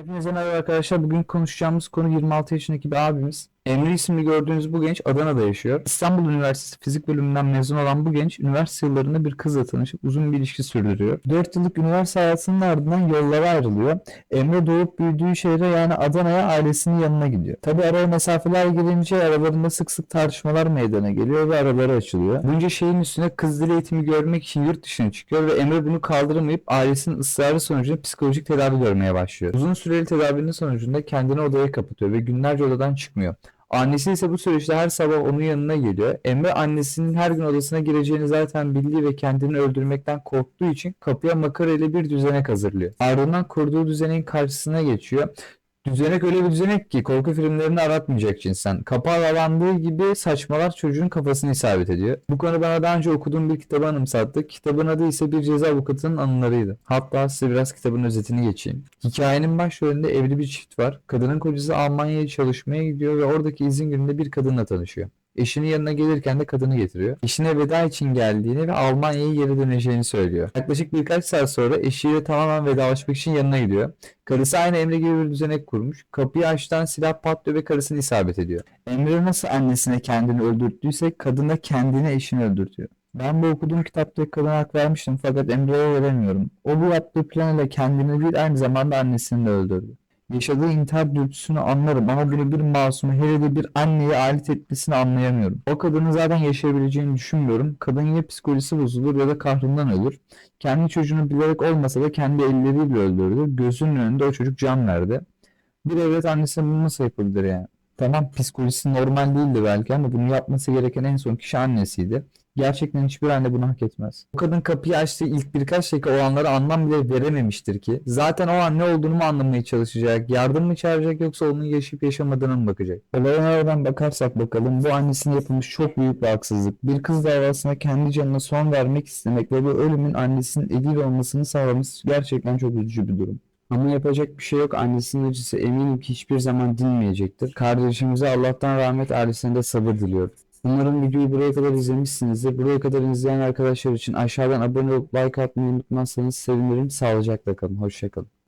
Hepinize merhaba arkadaşlar. Bugün konuşacağımız konu 26 yaşındaki bir abimiz. Emre isimli gördüğünüz bu genç Adana'da yaşıyor. İstanbul Üniversitesi Fizik Bölümünden mezun olan bu genç üniversite yıllarında bir kızla tanışıp uzun bir ilişki sürdürüyor. 4 yıllık üniversite hayatının ardından yollara ayrılıyor. Emre doğup büyüdüğü şehre yani Adana'ya ailesinin yanına gidiyor. Tabi araya mesafeler girince aralarında sık sık tartışmalar meydana geliyor ve araları açılıyor. Bunca şeyin üstüne kız dil eğitimi görmek için yurt dışına çıkıyor ve Emre bunu kaldıramayıp ailesinin ısrarı sonucunda psikolojik tedavi görmeye başlıyor. Uzun süreli tedavinin sonucunda kendini odaya kapatıyor ve günlerce odadan çıkmıyor. Annesi ise bu süreçte her sabah onun yanına geliyor. Emre annesinin her gün odasına gireceğini zaten bildiği ve kendini öldürmekten korktuğu için kapıya makara ile bir düzenek hazırlıyor. Ardından kurduğu düzeneğin karşısına geçiyor. Düzenek öyle bir düzenek ki korku filmlerini aratmayacak cinsten. Kapağı yalandığı gibi saçmalar çocuğun kafasını isabet ediyor. Bu konu bana daha önce okuduğum bir kitabı anımsattı. Kitabın adı ise bir ceza avukatının anılarıydı. Hatta size biraz kitabın özetini geçeyim. Hikayenin başrolünde evli bir çift var. Kadının kocası Almanya'ya çalışmaya gidiyor ve oradaki izin gününde bir kadınla tanışıyor. Eşinin yanına gelirken de kadını getiriyor. Eşine veda için geldiğini ve Almanya'ya geri döneceğini söylüyor. Yaklaşık birkaç saat sonra eşiyle tamamen vedalaşmak için yanına gidiyor. Karısı aynı Emre gibi bir düzenek kurmuş. Kapıyı açtan silah patlıyor ve karısını isabet ediyor. Emre nasıl annesine kendini öldürttüyse kadın da kendini eşini öldürtüyor. Ben bu okuduğum kitapta kadına hak vermiştim fakat Emre'ye veremiyorum. O bu yaptığı plan kendini değil aynı zamanda annesini de öldürdü. Yaşadığı intihar dürtüsünü anlarım ama bunu bir masumu hele de bir anneye alet etmesini anlayamıyorum. O kadının zaten yaşayabileceğini düşünmüyorum. Kadın ya psikolojisi bozulur ya da kahrından ölür. Kendi çocuğunu bilerek olmasa da kendi elleriyle öldürdü. Gözünün önünde o çocuk can verdi. Bir evlat annesine bunu nasıl yapabilir yani? Tamam psikolojisi normal değildi belki ama bunu yapması gereken en son kişi annesiydi. Gerçekten hiçbir anne bunu hak etmez. O kadın kapıyı açtığı ilk birkaç dakika olanlara anlam bile verememiştir ki. Zaten o an ne olduğunu mu anlamaya çalışacak, yardım mı çağıracak yoksa onun yaşayıp yaşamadığına mı bakacak? Olaya nereden bakarsak bakalım bu annesine yapılmış çok büyük bir haksızlık. Bir kız davasına kendi canına son vermek istemek ve bu ölümün annesinin eliyle olmasını sağlaması gerçekten çok üzücü bir durum. Ama yapacak bir şey yok. Annesinin acısı eminim ki hiçbir zaman dinmeyecektir. Kardeşimize Allah'tan rahmet ailesine de sabır diliyorum. Umarım videoyu buraya kadar izlemişsinizdir. Buraya kadar izleyen arkadaşlar için aşağıdan abone olup like atmayı unutmazsanız sevinirim. Sağlıcakla kalın. Hoşçakalın.